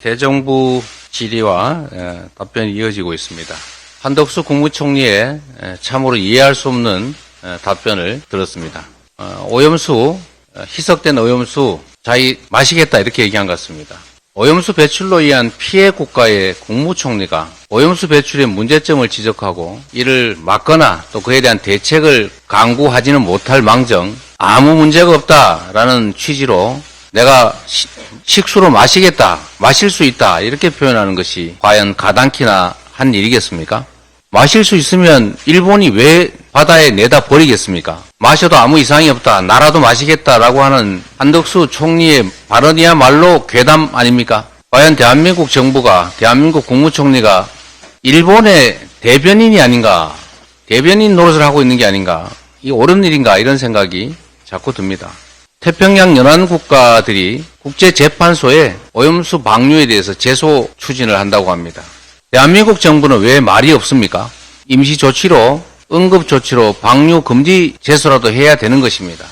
대정부 질의와 에, 답변이 이어지고 있습니다. 한덕수 국무총리의 에, 참으로 이해할 수 없는 에, 답변을 들었습니다. 어, 오염수, 어, 희석된 오염수 자기 마시겠다 이렇게 얘기한 것 같습니다. 오염수 배출로 인한 피해 국가의 국무총리가 오염수 배출의 문제점을 지적하고 이를 막거나 또 그에 대한 대책을 강구하지는 못할 망정 아무 문제가 없다라는 취지로 내가 시- 식수로 마시겠다, 마실 수 있다 이렇게 표현하는 것이 과연 가당키나 한 일이겠습니까? 마실 수 있으면 일본이 왜 바다에 내다 버리겠습니까? 마셔도 아무 이상이 없다, 나라도 마시겠다라고 하는 한덕수 총리의 발언이야말로 괴담 아닙니까? 과연 대한민국 정부가, 대한민국 국무총리가 일본의 대변인이 아닌가, 대변인 노릇을 하고 있는 게 아닌가, 이 옳은 일인가 이런 생각이 자꾸 듭니다. 태평양 연안 국가들이 국제재판소에 오염수 방류에 대해서 제소 추진을 한다고 합니다. 대한민국 정부는 왜 말이 없습니까? 임시 조치로 응급 조치로 방류 금지 제소라도 해야 되는 것입니다.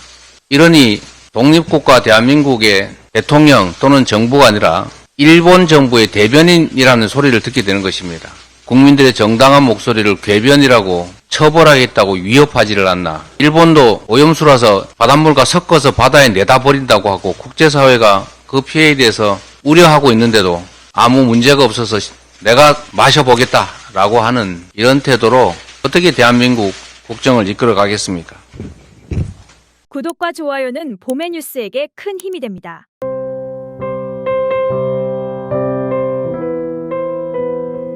이러니 독립국가 대한민국의 대통령 또는 정부가 아니라 일본 정부의 대변인이라는 소리를 듣게 되는 것입니다. 국민들의 정당한 목소리를 궤변이라고 처벌하겠다고 위협하지를 않나. 일본도 오염수라서 바닷물과 섞어서 바다에 내다 버린다고 하고 국제사회가 그 피해에 대해서 우려하고 있는데도 아무 문제가 없어서 내가 마셔보겠다라고 하는 이런 태도로 어떻게 대한민국 국정을 이끌어 가겠습니까? 구독과 좋아요는 봄의 뉴스에게 큰 힘이 됩니다.